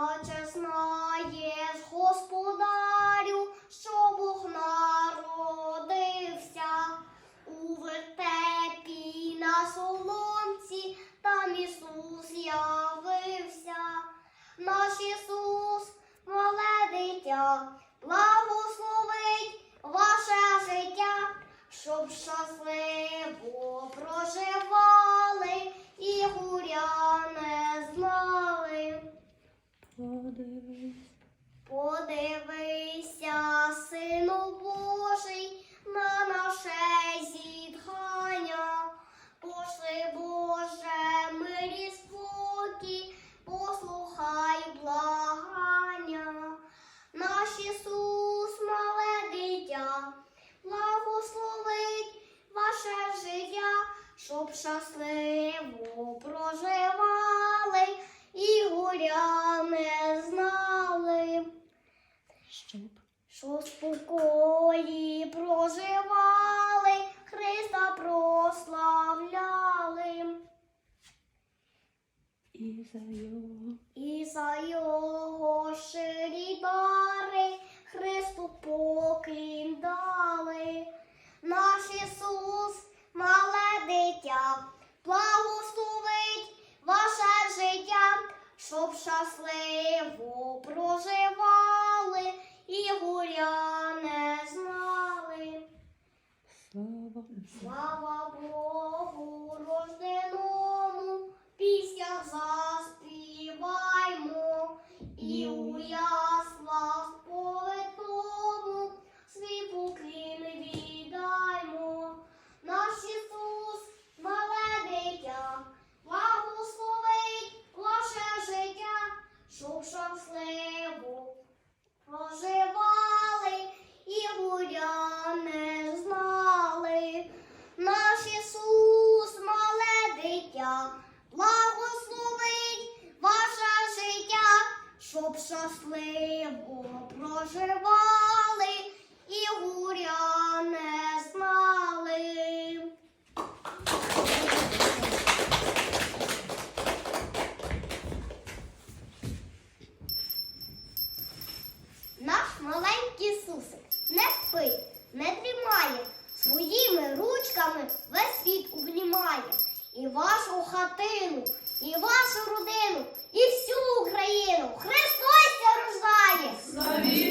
А чи знаєш, господарю, що Бог народився у вертепі на солонці там Ісус явився, наш Ісус, мале дитя, благословить ваше життя, щоб щасливо проживати. Подивись, Подивися, сину Божий, на наше зітхання. Пошли, Боже, мирі спокій, послухай благання. Наш Ісус, мале дитя, благословить ваше життя, щоб щасливо щоб Що в спокої проживали, Христа прославляли, і за його. І за його щирі дари Христу поклін дали. Наш Ісус, мале дитя, благословить ваше життя, щоб щасливо проживали і не знали. слава Слава Богу рожденому, пісня заспіваймо, і у яслах сповитому свій поклін віддаймо. Наш Ісус, мале дитя, благословить ваше життя, щоб щасливо проживали і горя не знали. Наш Ісус, мале дитя, благословить ваше життя, щоб щасливо проживали і горя не знали. Наш маленький Ісусик не спить, не дрімає, своїми ручками весь світ обнімає. І вашу хатину, і вашу родину, і всю Україну Христос Amen.